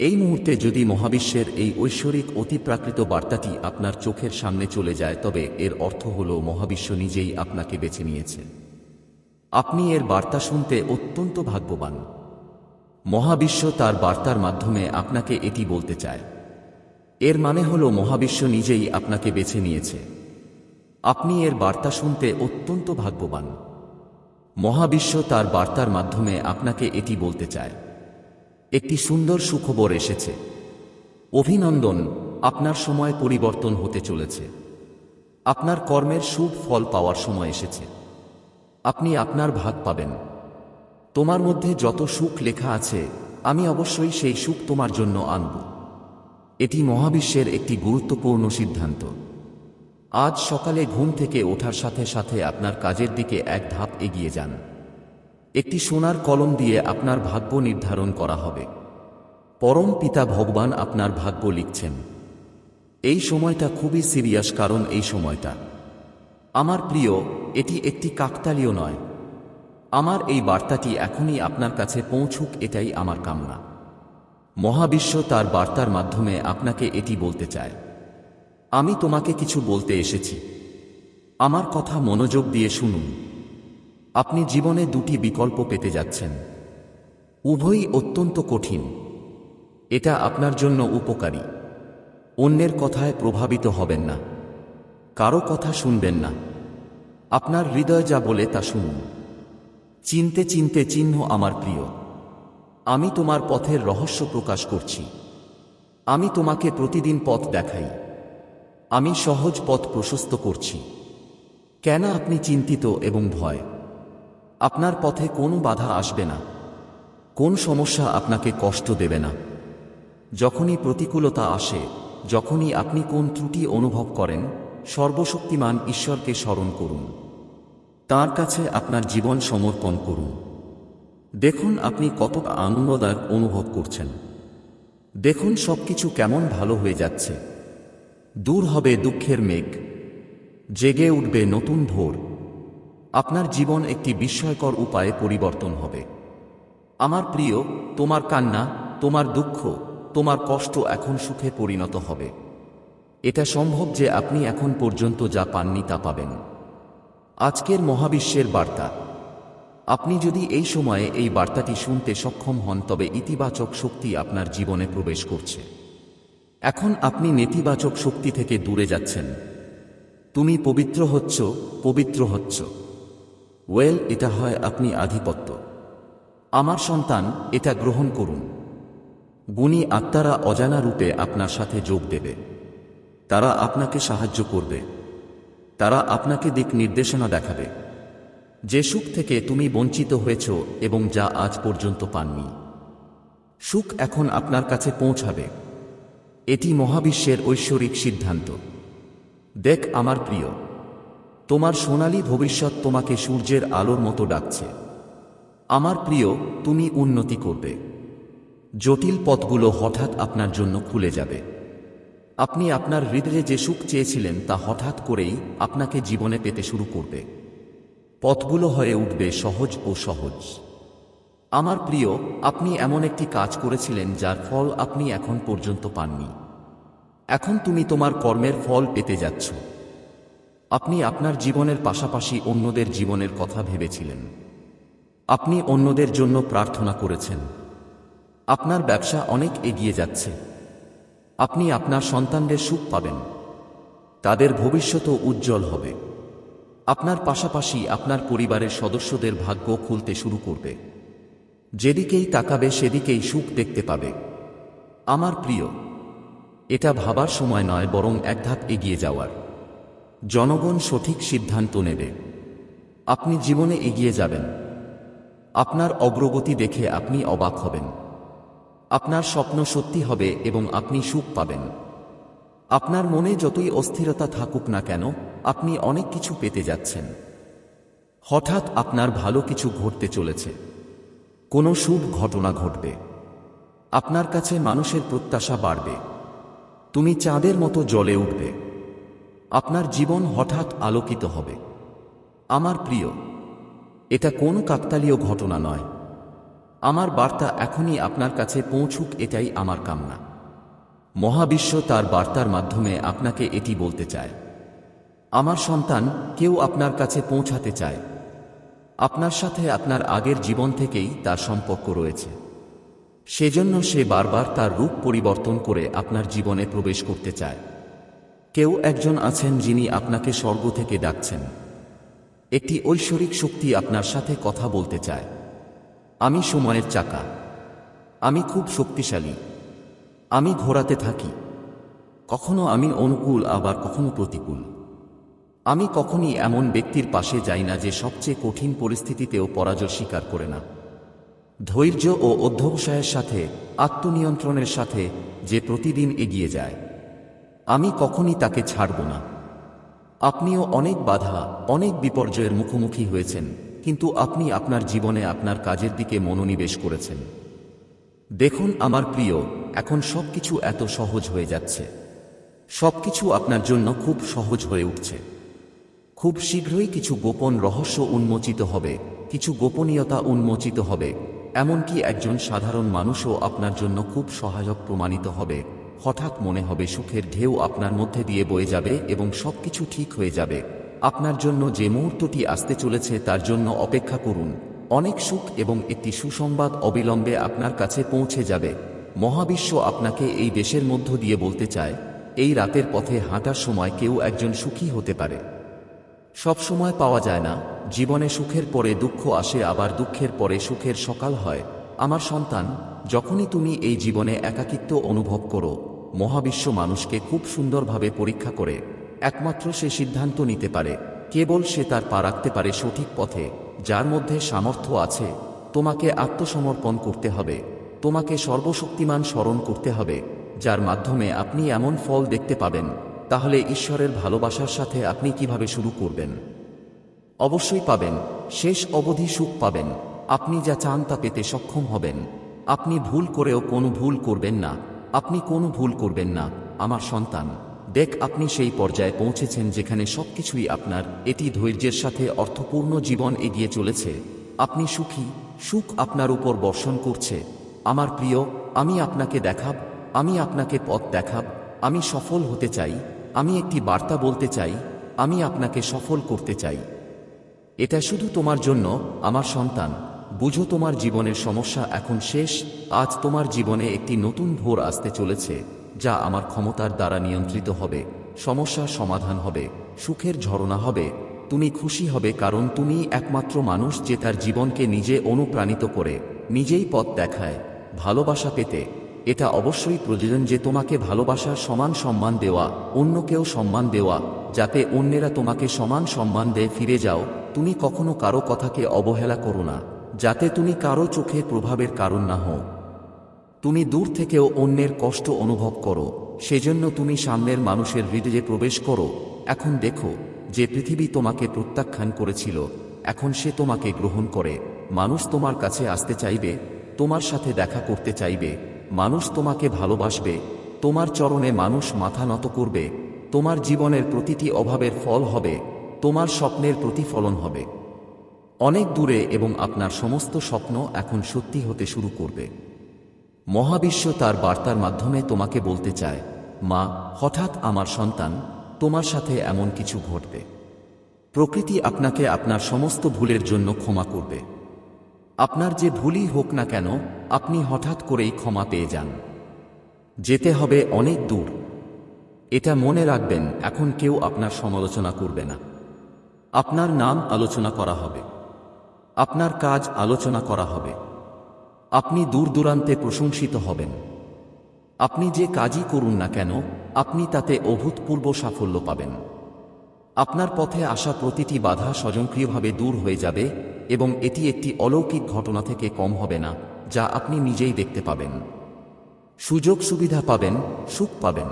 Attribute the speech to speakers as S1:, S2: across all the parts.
S1: এই মুহূর্তে যদি মহাবিশ্বের এই ঐশ্বরিক অতিপ্রাকৃত বার্তাটি আপনার চোখের সামনে চলে যায়, তবে এর অর্থ হল মহাবিশ্ব নিজেই আপনাকে বেছে নিয়েছে। আপনি এর বার্তা শুনতে অত্যন্ত ভাগ্যবান। মহাবিশ্ব তার বার্তার মাধ্যমে আপনাকে এটি বলতে চায়। এর মানে হল মহাবিশ্ব নিজেই আপনাকে বেছে নিয়েছে। আপনি এর বার্তা শুনতে অত্যন্ত ভাগ্যবান। মহাবিশ্ব তার বার্তার মাধ্যমে আপনাকে এটি বলতে চায়। একটি সুন্দর সুখবর এসেছে। অভিনন্দন, আপনার সময় পরিবর্তন হতে চলেছে। আপনার কর্মের সুখ ফল পাওয়ার সময় এসেছে। আপনি আপনার ভাগ পাবেন। তোমার মধ্যে যত সুখ লেখা আছে, আমি অবশ্যই সেই সুখ তোমার জন্য আনব। এটি মহাবিশ্বের একটি গুরুত্বপূর্ণ সিদ্ধান্ত। আজ সকালে ঘুম থেকে ওঠার সাথে সাথে আপনার কাজের দিকে এক ধাপ এগিয়ে যান। একটি সোনার কলম দিয়ে আপনার ভাগ্য নির্ধারণ করা হবে। পরম পিতা ভগবান আপনার ভাগ্য লিখছেন। এই সময়টা খুবই সিরিয়াস কারণ এই সময়টা। আমার প্রিয়, এটি একটি কাকতালীয় নয়। আমার এই বার্তাটি এখনই আপনার কাছে পৌঁছুক এটাই আমার কামনা। মহাবিশ্ব তার বার্তার মাধ্যমে আপনাকে এটি বলতে চায়। আমি তোমাকে কিছু বলতে এসেছি। আমার কথা মনোযোগ দিয়ে শুনুন। আপনি জীবনে দুটি বিকল্প পেতে যাচ্ছেন। উভয়ই অত্যন্ত কঠিন। এটা আপনার জন্য উপকারী। অন্যের কথায় প্রভাবিত হবেন না। কারও কথা শুনবেন না। আপনার হৃদয় যা বলে তা শুনুন। চিনতে চিনতে চিহ্ন আমার প্রিয়। আমি তোমার পথের রহস্য প্রকাশ করছি। আমি তোমাকে প্রতিদিন পথ দেখাই। আমি সহজ পথ প্রশস্ত করছি। কেন আপনি চিন্তিত এবং ভয়? আপনার পথে কোনো বাধা আসবে না। কোন সমস্যা আপনাকে কষ্ট দেবে না। যখনই প্রতিকূলতা আসে, যখনই আপনি কোন ত্রুটি অনুভব করেন, সর্বশক্তিমান ঈশ্বরকে স্মরণ করুন। তার কাছে আপনার জীবন সমর্পণ করুন। দেখুন আপনি কত আনন্দদায়ক অনুভব করছেন। দেখুন সবকিছু কেমন ভালো হয়ে যাচ্ছে। দূর হবে দুঃখের মেঘ। জেগে উঠবে নতুন ভোর। আপনার জীবন একটি বিস্ময়কর উপায়ে পরিবর্তন হবে। আমার প্রিয়, তোমার কান্না, তোমার দুঃখ, তোমার কষ্ট এখন সুখে পরিণত হবে। এটা সম্ভব যে আপনি এখন পর্যন্ত যা পাননি তা পাবেন। আজকের মহাবিশ্বের বার্তা। আপনি যদি এই সময়ে এই বার্তাটি শুনতে সক্ষম হন, তবে ইতিবাচক শক্তি আপনার জীবনে প্রবেশ করছে। এখন আপনি নেতিবাচক শক্তি থেকে দূরে যাচ্ছেন। তুমি পবিত্র হচ্ছ পবিত্র হচ্ছ। ওয়েল, এটা হয় আপনি আধিপত্য। আমার সন্তান এটা গ্রহণ করুন। গুণী আত্মারা অজানা রূপে আপনার সাথে যোগ দেবে। তারা আপনাকে সাহায্য করবে। তারা আপনাকে দিক নির্দেশনা দেখাবে। যে সুখ থেকে তুমি বঞ্চিত হয়েছ এবং যা আজ পর্যন্ত পাননি। সুখ এখন আপনার কাছে পৌঁছাবে। এটি মহাবিশ্বের ঐশ্বরিক সিদ্ধান্ত। দেখ আমার প্রিয় তোমার সোনালী ভবিষ্যৎ তোমাকে সূর্যের আলোর মতো ডাকছে। আমার প্রিয়, তুমি উন্নতি করবে। জটিল পথগুলো হঠাৎ আপনার জন্য খুলে যাবে। আপনি আপনার হৃদয়ে যে সুখ চেয়েছিলেন তা হঠাৎ করেই আপনাকে জীবনে পেতে শুরু করবে। পথগুলো হয়ে উঠবে সহজ ও সহজ। আমার প্রিয়, আপনি এমন একটি কাজ করেছিলেন যার ফল আপনি এখন পর্যন্ত পাননি। এখন তুমি তোমার কর্মের ফল পেতে যাচ্ছ। আপনি আপনার জীবনের পাশাপাশি অন্যদের জীবনের কথা ভেবেছিলেন। আপনি অন্যদের জন্য প্রার্থনা করেছেন। আপনার ব্যবসা অনেক এগিয়ে যাচ্ছে। আপনি আপনার সন্তানদের সুখ পাবেন। তাদের ভবিষ্যতও উজ্জ্বল হবে। আপনার পাশাপাশি আপনার পরিবারের সদস্যদের ভাগ্য খুলতে শুরু করবে। যেদিকেই তাকাবে সেদিকেই সুখ দেখতে পাবে। আমার প্রিয়, এটা ভাবার সময় নয় বরং এক ধাপ এগিয়ে যাওয়ার। জনগণ সঠিক সিদ্ধান্ত নেবে। আপনি জীবনে এগিয়ে যাবেন। আপনার অগ্রগতি দেখে আপনি অবাক হবেন। আপনার স্বপ্ন সত্যি হবে এবং আপনি সুখ পাবেন। আপনার মনে যতই অস্থিরতা থাকুক না কেন, আপনি অনেক কিছু পেতে যাচ্ছেন। হঠাৎ আপনার ভালো কিছু ঘটতে চলেছে। কোনো শুভ ঘটনা ঘটবে। আপনার কাছে মানুষের প্রত্যাশা বাড়বে। তুমি চাঁদের মতো জলে উঠবে। আপনার জীবন হঠাৎ আলোকিত হবে। আমার প্রিয়, এটা কোনো কাকতালীয় ঘটনা নয়। আমার বার্তা এখনই আপনার কাছে পৌঁছুক, এটাই আমার কামনা। মহাবিশ্ব তার বার্তার মাধ্যমে আপনাকে এটি বলতে চায়। আমার সন্তান কেউ আপনার কাছে পৌঁছাতে চায়। আপনার সাথে আপনার আগের জীবন থেকেই তার সম্পর্ক রয়েছে। সেজন্য সে বারবার তার রূপ পরিবর্তন করে আপনার জীবনে প্রবেশ করতে চায়। কেউ একজন আছেন যিনি আপনাকে স্বর্গ থেকে ডাকছেন। একটি ঐশ্বরিক শক্তি আপনার সাথে কথা বলতে চায়। আমি সময়ের চাকা। আমি খুব শক্তিশালী। আমি ঘোরাতে থাকি। কখনো আমি অনুকূল, আবার কখনো প্রতিকূল। আমি কখনই এমন ব্যক্তির পাশে যাই না যে সবচেয়ে কঠিন পরিস্থিতিতেও পরাজয় স্বীকার করে না। ধৈর্য ও অধ্যবসায়ের সাথে, আত্মনিয়ন্ত্রণের সাথে যে প্রতিদিন এগিয়ে যায়। আমি কখনই তাকে ছাড়ব না। আপনিও অনেক বাধা, অনেক বিপর্যয়ের মুখোমুখি হয়েছেন, কিন্তু আপনি আপনার জীবনে আপনার কাজের দিকে মনোনিবেশ করেছেন। দেখুন আমার প্রিয়, এখন সবকিছু এত সহজ হয়ে যাচ্ছে। সবকিছু আপনার জন্য খুব সহজ হয়ে উঠছে। খুব শীঘ্রই কিছু গোপন রহস্য উন্মোচিত হবে, কিছু গোপনীয়তা উন্মোচিত হবে, এমনকি একজন সাধারণ মানুষও আপনার জন্য খুব সহায়ক প্রমাণিত হবে। হঠাৎ মনে হবে সুখের ঢেউ আপনার মধ্যে দিয়ে বয়ে যাবে এবং সবকিছু ঠিক হয়ে যাবে। আপনার জন্য যে মুহূর্তটি আসতে চলেছে তার জন্য অপেক্ষা করুন। অনেক সুখ এবং একটি সুসংবাদ অবিলম্বে আপনার কাছে পৌঁছে যাবে। মহাবিশ্ব আপনাকে এই দেশের মধ্য দিয়ে বলতে চায়, এই রাতের পথে হাঁটার সময় কেউ একজন সুখী হতে পারে। সব সময় পাওয়া যায় না, জীবনে সুখের পরে দুঃখ আসে, আবার দুঃখের পরে সুখের সকাল হয়। আমার সন্তান, যখনই তুমি এই জীবনে একাকিত্ব অনুভব করো মহাবিশ্ব মানুষকে খুব সুন্দরভাবে পরীক্ষা করে, একমাত্র সে সিদ্ধান্ত নিতে পারে, কেবল সে তার পা রাখতে পারে সঠিক পথে, যার মধ্যে সামর্থ্য আছে, তোমাকে আত্মসমর্পণ করতে হবে, তোমাকে সর্বশক্তিমান স্মরণ করতে হবে, যার মাধ্যমে আপনি এমন ফল দেখতে পাবেন, তাহলে ঈশ্বরের ভালোবাসার সাথে আপনি কীভাবে শুরু করবেন? অবশ্যই পাবেন, শেষ অবধি সুখ পাবেন, আপনি যা চান তা পেতে সক্ষম হবেন, আপনি ভুল করেও কোনো ভুল করবেন না। আপনি কোনো ভুল করবেন না, আমার সন্তান। দেখ আপনি সেই পর্যায়ে পৌঁছেছেন যেখানে সবকিছুই আপনার, এটি ধৈর্যের সাথে অর্থপূর্ণ জীবন এগিয়ে চলেছে। আপনি সুখী, সুখ আপনার উপর বর্ষণ করছে। আমার প্রিয়, আমি আপনাকে দেখাব, আমি আপনাকে পথ দেখাব, আমি সফল হতে চাই, আমি একটি বার্তা বলতে চাই, আমি আপনাকে সফল করতে চাই। এটা শুধু তোমার জন্য, আমার সন্তান। বুঝো তোমার জীবনের সমস্যা এখন শেষ, আজ তোমার জীবনে একটি নতুন ভোর আসতে চলেছে, যা আমার ক্ষমতার দ্বারা নিয়ন্ত্রিত হবে সমস্যার সমাধান হবে, সুখের ঝরনা হবে, তুমি খুশি হবে কারণ তুমি একমাত্র মানুষ যে তার জীবনকে নিজে অনুপ্রাণিত করে, নিজেই পথ দেখায়, ভালোবাসা পেতে, এটা অবশ্যই প্রয়োজন যে তোমাকে ভালোবাসার সমান সম্মান দেওয়া, অন্যকেও সম্মান দেওয়া, যাতে অন্যেরা তোমাকে সমান সম্মান দেয় ফিরে যাও, তুমি কখনো কারও কথাকে অবহেলা করো না। যাতে তুমি কারও চোখে প্রভাবের কারণ না হও। তুমি দূর থেকেও অন্যের কষ্ট অনুভব করো, সেজন্য তুমি সামনের মানুষের হৃদয়ে প্রবেশ করো। এখন দেখো, যে পৃথিবী তোমাকে প্রত্যাখ্যান করেছিল, এখন সে তোমাকে গ্রহণ করে। মানুষ তোমার কাছে আসতে চাইবে, তোমার সাথে দেখা করতে চাইবে, মানুষ তোমাকে ভালোবাসবে, তোমার চরণে মানুষ মাথা নত করবে, তোমার জীবনের প্রতিটি অভাবের ফল হবে, তোমার স্বপ্নের প্রতিফলন হবে। অনেক দূরে এবং আপনার সমস্ত স্বপ্ন এখন সত্যি হতে শুরু করবে। মহাবিশ্ব তার বার্তার মাধ্যমে তোমাকে বলতে চায়, মা, হঠাৎ আমার সন্তান, তোমার সাথে এমন কিছু ঘটবে। প্রকৃতি আপনাকে আপনার সমস্ত ভুলের জন্য ক্ষমা করবে। আপনার যে ভুলই হোক না কেন, আপনি হঠাৎ করেই ক্ষমা পেয়ে যান। যেতে হবে অনেক দূর। এটা মনে রাখবেন, এখন কেউ আপনার সমালোচনা করবে না। আপনার নাম আলোচনা করা হবে। আপনার কাজ আলোচনা করা হবে। আপনি দূর দূরান্তে প্রশংসিত হবেন। আপনি যে কাজই করুন না কেন, আপনি তাতে অভূতপূর্ব সাফল্য পাবেন। আপনার পথে আসা প্রতিটি বাধা স্বয়ংক্রিয়ভাবে দূর হয়ে যাবে এবং এটি একটি অলৌকিক ঘটনা থেকে কম হবে না, যা আপনি নিজেই দেখতে পাবেন। সুযোগ সুবিধা পাবেন, সুখ পাবেন।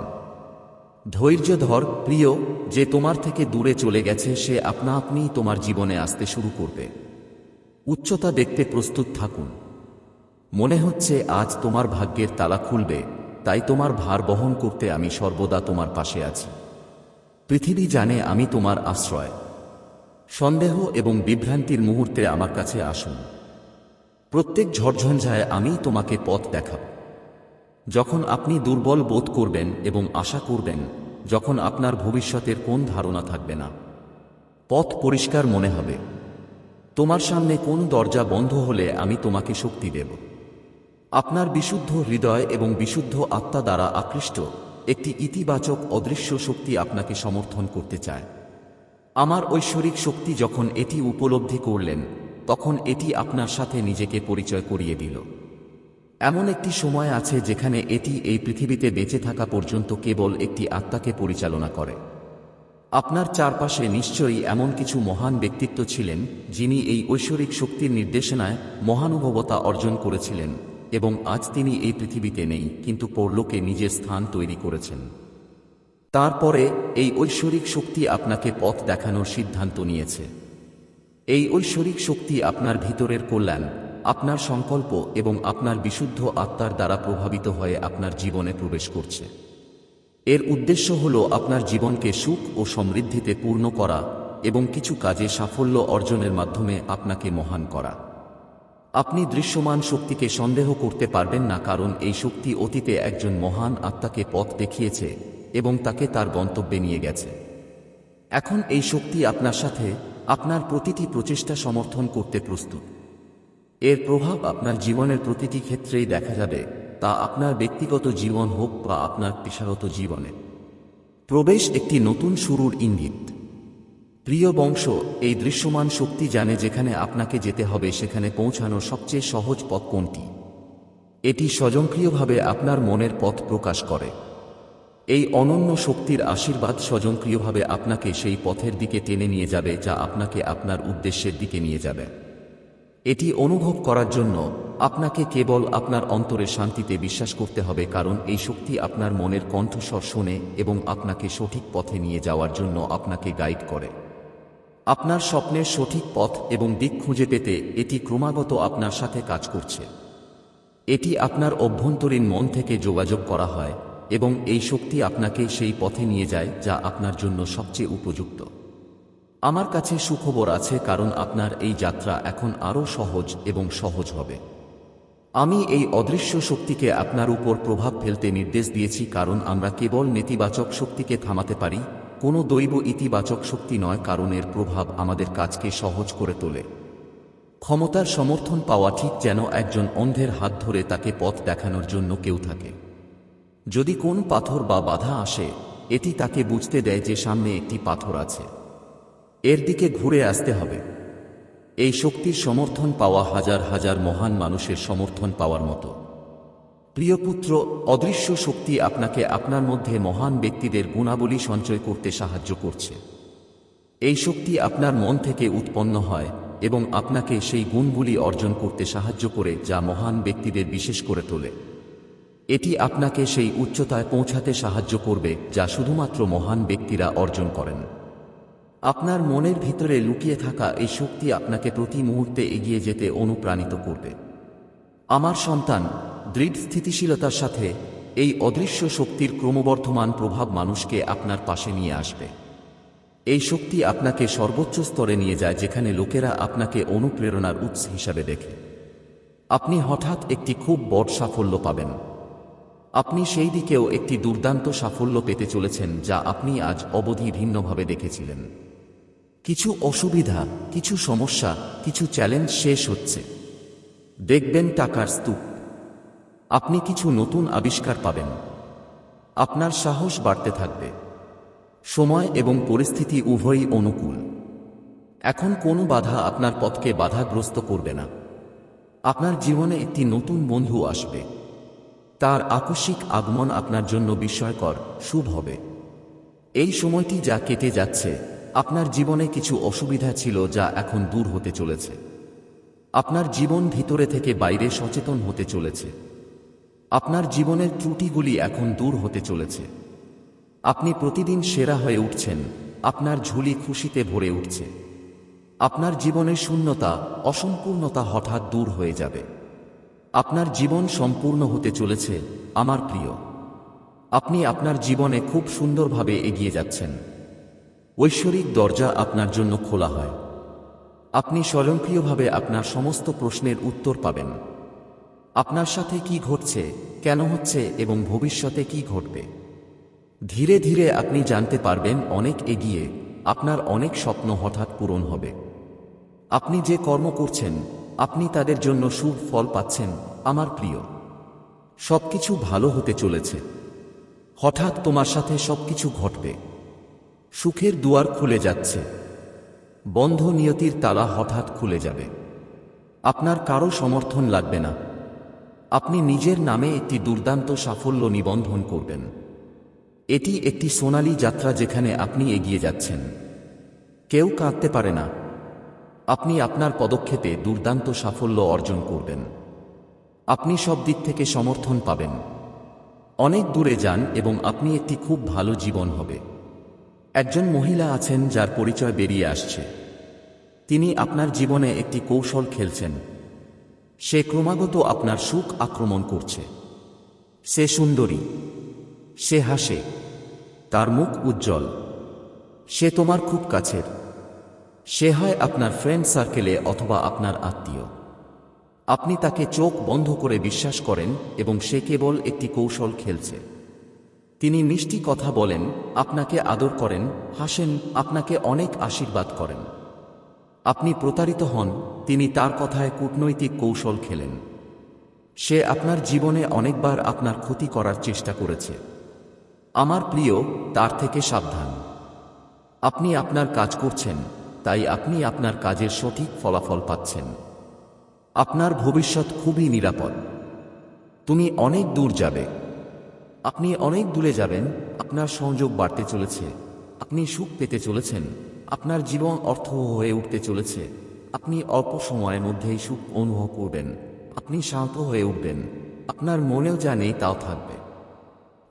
S1: ধৈর্য ধর, প্রিয়, যে তোমার থেকে দূরে চলে গেছে, সে আপনা আপনিই তোমার জীবনে আসতে শুরু করবে। উচ্চতা দেখতে প্রস্তুত থাকুন। মনে হচ্ছে আজ তোমার ভাগ্যের তালা খুলবে, তাই তোমার ভার বহন করতে আমি সর্বদা তোমার পাশে আছি। পৃথিবী জানে আমি তোমার আশ্রয়। সন্দেহ এবং বিভ্রান্তির মুহূর্তে আমার কাছে আসুন। প্রত্যেক ঝড়ঝঞ্ঝায় আমি তোমাকে পথ দেখাব। যখন আপনি দুর্বল বোধ করবেন এবং আশা করবেন, যখন আপনার ভবিষ্যতের কোন ধারণা থাকবে না। পথ পরিষ্কার মনে হবে। তোমার সামনে কোন দরজা বন্ধ হলে আমি তোমাকে শক্তি দেব। আপনার বিশুদ্ধ হৃদয় এবং বিশুদ্ধ আত্মা দ্বারা আকৃষ্ট একটি ইতিবাচক অদৃশ্য শক্তি আপনাকে সমর্থন করতে চায়। আমার ঐশ্বরিক শক্তি যখন এটি উপলব্ধি করলেন, তখন এটি আপনার সাথে নিজেকে পরিচয় করিয়ে দিল। এমন একটি সময় আছে যেখানে এটি এই পৃথিবীতে বেঁচে থাকা পর্যন্ত কেবল একটি আত্মাকে পরিচালনা করে। আপনার চারপাশে নিশ্চয়ই এমন কিছু মহান ব্যক্তিত্ব ছিলেন, যিনি এই ঐশ্বরিক শক্তির নির্দেশনায় মহানুভবতা অর্জন করেছিলেন, এবং আজ তিনি এই পৃথিবীতে নেই, কিন্তু পরলোকে নিজের স্থান তৈরি করেছেন। তারপরে এই ঐশ্বরিক শক্তি আপনাকে পথ দেখানোর সিদ্ধান্ত নিয়েছে। এই ঐশ্বরিক শক্তি আপনার ভিতরের কল্যাণ, আপনার সংকল্প এবং আপনার বিশুদ্ধ আত্মার দ্বারা প্রভাবিত হয়ে আপনার জীবনে প্রবেশ করছে। এর উদ্দেশ্য হল আপনার জীবনকে সুখ ও সমৃদ্ধিতে পূর্ণ করা এবং কিছু কাজে সাফল্য অর্জনের মাধ্যমে আপনাকে মহান করা। আপনি দৃশ্যমান শক্তিকে সন্দেহ করতে পারবেন না কারণ এই শক্তি অতীতে একজন মহান আত্মাকে পথ দেখিয়েছে এবং তাকে তার গন্তব্যে নিয়ে গেছে। এখন এই শক্তি আপনার সাথে আপনার প্রতিটি প্রচেষ্টা সমর্থন করতে প্রস্তুত। এর প্রভাব আপনার জীবনের প্রতিটি ক্ষেত্রেই দেখা যাবে। তা আপনার ব্যক্তিগত জীবন হোক বা আপনার পেশাগত জীবনে। প্রবেশ একটি নতুন শুরুর ইঙ্গিত। প্রিয় বংশ, এই দৃশ্যমান শক্তি জানে যেখানে আপনাকে যেতে হবে, সেখানে পৌঁছানোর সবচেয়ে সহজ পথ কোনটি? এটি স্বজনক্রিয়ভাবে আপনার মনের পথ প্রকাশ করে। এই অনন্য শক্তির আশীর্বাদ স্বজনক্রিয়ভাবে আপনাকে সেই পথের দিকে টেনে নিয়ে যাবে, যা আপনাকে আপনার উদ্দেশ্যের দিকে নিয়ে যাবে। এটি অনুভব করার জন্য আপনাকে কেবল আপনার অন্তরের শান্তিতে বিশ্বাস করতে হবে, কারণ এই শক্তি আপনার মনের কণ্ঠস্বর শোনে এবং আপনাকে সঠিক পথে নিয়ে যাওয়ার জন্য আপনাকে গাইড করে। আপনার স্বপ্নের সঠিক পথ এবং দিক খুঁজে পেতে এটি ক্রমাগত আপনার সাথে কাজ করছে। এটি আপনার অভ্যন্তরীণ মন থেকে যোগাযোগ করা হয় এবং এই শক্তি আপনাকে সেই পথে নিয়ে যায় যা আপনার জন্য সবচেয়ে উপযুক্ত। আমার কাছে সুখবর আছে, কারণ আপনার এই যাত্রা এখন আরও সহজ এবং সহজ হবে। আমি এই অদৃশ্য শক্তিকে আপনার উপর প্রভাব ফেলতে নির্দেশ দিয়েছি কারণ আমরা কেবল নেতিবাচক শক্তিকে থামাতে পারি, কোনো দৈব ইতিবাচক শক্তি নয়, কারণ এর প্রভাব আমাদের কাজকে সহজ করে তোলে। ক্ষমতার সমর্থন পাওয়া ঠিক যেন একজন অন্ধের হাত ধরে তাকে পথ দেখানোর জন্য কেউ থাকে। যদি কোন পাথর বা বাধা আসে, এটি তাকে বুঝতে দেয় যে সামনে একটি পাথর আছে। এর দিকে ঘুরে আসতে হবে। এই শক্তির সমর্থন পাওয়া হাজার হাজার মহান মানুষের সমর্থন পাওয়ার মতো। প্রিয় পুত্র, অদৃশ্য শক্তি আপনাকে আপনার মধ্যে মহান ব্যক্তিদের গুণাবলী সঞ্চয় করতে সাহায্য করছে। এই শক্তি আপনার মন থেকে উৎপন্ন হয় এবং আপনাকে সেই গুণগুলি অর্জন করতে সাহায্য করে যা মহান ব্যক্তিদের বিশেষ করে তোলে। এটি আপনাকে সেই উচ্চতায় পৌঁছাতে সাহায্য করবে যা শুধুমাত্র মহান ব্যক্তিরা অর্জন করেন। আপনার মনের ভিতরে লুকিয়ে থাকা এই শক্তি আপনাকে প্রতি মুহূর্তে এগিয়ে যেতে অনুপ্রাণিত করবে। আমার সন্তান, দৃঢ় স্থিতিশীলতার সাথে এই অদৃশ্য শক্তির ক্রমবর্ধমান প্রভাব মানুষকে আপনার পাশে নিয়ে আসবে। এই শক্তি আপনাকে সর্বোচ্চ স্তরে নিয়ে যায় যেখানে লোকেরা আপনাকে অনুপ্রেরণার উৎস হিসাবে দেখে। আপনি হঠাৎ একটি খুব বড় সাফল্য পাবেন। আপনি সেই দিকেও একটি দুর্দান্ত সাফল্য পেতে চলেছেন যা আপনি আজ অবধি ভিন্নভাবে দেখেছিলেন। কিছু অসুবিধা, কিছু সমস্যা, কিছু চ্যালেঞ্জ শেষ হচ্ছে। দেখবেন টাকার স্তূপ। আপনি কিছু নতুন আবিষ্কার পাবেন। আপনার সাহস বাড়তে থাকবে। সময় এবং পরিস্থিতি উভয়ই অনুকূল। এখন কোনো বাধা আপনার পথকে বাধাগ্রস্ত করবে না। আপনার জীবনে একটি নতুন বন্ধু আসবে। তার আকস্মিক আগমন আপনার জন্য বিস্ময়কর, শুভ হবে। এই সময়টি যা কেটে যাচ্ছে আপনার জীবনে কিছু অসুবিধা ছিল যা এখন দূর হতে চলেছে। আপনার জীবন ভিতরে থেকে বাইরে সচেতন হতে চলেছে। আপনার জীবনের ত্রুটিগুলি এখন দূর হতে চলেছে। আপনি প্রতিদিন সেরা হয়ে উঠছেন, আপনার ঝুলি খুশিতে ভরে উঠছে। আপনার জীবনের শূন্যতা, অসম্পূর্ণতা হঠাৎ দূর হয়ে যাবে। আপনার জীবন সম্পূর্ণ হতে চলেছে, আমার প্রিয়। আপনি আপনার জীবনে খুব সুন্দরভাবে এগিয়ে যাচ্ছেন। ঐশ্বরিক দরজা আপনার জন্য খোলা হয়। আপনি স্বয়ংক্রিয়ভাবে আপনার সমস্ত প্রশ্নের উত্তর পাবেন। আপনার সাথে কি ঘটছে, কেন হচ্ছে এবং ভবিষ্যতে কি ঘটবে। ধীরে ধীরে আপনি জানতে পারবেন অনেক এগিয়ে আপনার অনেক স্বপ্ন হঠাৎ পূরণ হবে। আপনি যে কর্ম করছেন, আপনি তাদের জন্য শুভ ফল পাচ্ছেন, আমার প্রিয়। সবকিছু ভালো হতে চলেছে। হঠাৎ তোমার সাথে সবকিছু ঘটবে। সুখের দুয়ার খুলে যাচ্ছে। বন্ধ নিয়তির তালা হঠাৎ খুলে যাবে। আপনার কারও সমর্থন লাগবে না। আপনি নিজের নামে একটি দুর্দান্ত সাফল্য নিবন্ধন করবেন। এটি একটি সোনালী যাত্রা যেখানে আপনি এগিয়ে যাচ্ছেন। কেউ কাঁদতে পারে না। আপনি আপনার পদক্ষেপে দুর্দান্ত সাফল্য অর্জন করবেন। আপনি সব দিক থেকে সমর্থন পাবেন। অনেক দূরে যান এবং আপনি একটি খুব ভালো জীবন হবে। একজন মহিলা আছেন যার পরিচয় বেরিয়ে আসছে। তিনি আপনার জীবনে একটি কৌশল খেলছেন। সে ক্রমাগত আপনার সুখ আক্রমণ করছে। সে সুন্দরী। সে হাসে। তার মুখ উজ্জ্বল। সে তোমার খুব কাছের। সে হয় আপনার ফ্রেন্ড সার্কেলে অথবা আপনার আত্মীয়। আপনি তাকে চোখ বন্ধ করে বিশ্বাস করেন এবং সে কেবল একটি কৌশল খেলছে। তিনি মিষ্টি কথা বলেন, আপনাকে আদর করেন, হাসেন, আপনাকে অনেক আশীর্বাদ করেন। আপনি প্রতারিত হন, তিনি তার কথায় কূটনৈতিক কৌশল খেলেন। সে আপনার জীবনে অনেকবার আপনার ক্ষতি করার চেষ্টা করেছে। আমার প্রিয়, তার থেকে সাবধান। আপনি আপনার কাজ করছেন, তাই আপনি আপনার কাজের সঠিক ফলাফল পাচ্ছেন। আপনার ভবিষ্যৎ খুবই নিরাপদ। তুমি অনেক দূর যাবে। আপনি অনেক দূরে যাবেন, আপনার সংযোগ বাড়তে চলেছে। আপনি সুখ পেতে চলেছেন, আপনার জীবন অর্থ হয়ে উঠতে চলেছে। আপনি অল্প সময়ের মধ্যেই সুখ অনুভব করবেন, আপনি শান্ত হয়ে উঠবেন, আপনার মনেও যা নেই তাও থাকবে।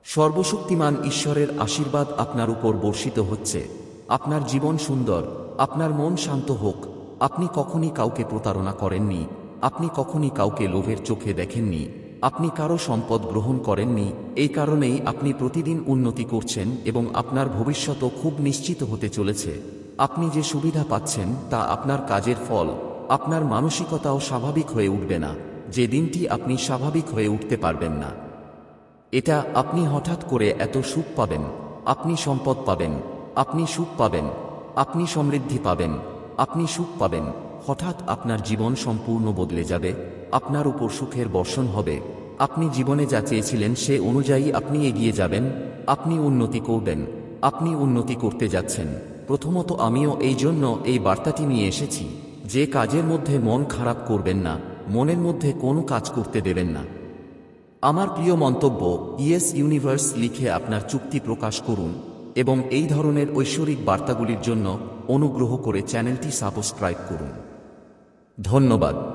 S1: সর্বশক্তিমান ঈশ্বরের আশীর্বাদ আপনার উপর বর্ষিত হচ্ছে। আপনার জীবন সুন্দর, আপনার মন শান্ত হোক। আপনি কখনই কাউকে প্রতারণা করেননি, আপনি কখনই কাউকে লোভের চোখে দেখেননি। আপনি কারও সম্পদ গ্রহণ করেননি, এই কারণেই আপনি প্রতিদিন উন্নতি করছেন এবং আপনার ভবিষ্যতও খুব নিশ্চিত হতে চলেছে। আপনি যে সুবিধা পাচ্ছেন তা আপনার কাজের ফল। আপনার মানসিকতাও স্বাভাবিক হয়ে উঠবে না। যে দিনটি আপনি স্বাভাবিক হয়ে উঠতে পারবেন না। এটা আপনি হঠাৎ করে এত সুখ পাবেন। আপনি সম্পদ পাবেন। আপনি সুখ পাবেন। আপনি সমৃদ্ধি পাবেন। আপনি সুখ পাবেন। হঠাৎ আপনার জীবন সম্পূর্ণ বদলে যাবে, আপনার উপর সুখের বর্ষণ হবে। আপনি জীবনে যা চেয়েছিলেন সে অনুযায়ী আপনি এগিয়ে যাবেন, আপনি উন্নতি করবেন, আপনি উন্নতি করতে যাচ্ছেন। প্রথমত আমিও এই জন্য এই বার্তাটি নিয়ে এসেছি, যে কাজের মধ্যে মন খারাপ করবেন না, মনের মধ্যে কোনো কাজ করতে দেবেন না। আমার প্রিয় মন্তব্য, ইয়েস ইউনিভার্স লিখে আপনার চুক্তি প্রকাশ করুন এবং এই ধরনের ঐশ্বরিক বার্তাগুলির জন্য অনুগ্রহ করে চ্যানেলটি সাবস্ক্রাইব করুন। ধন্যবাদ।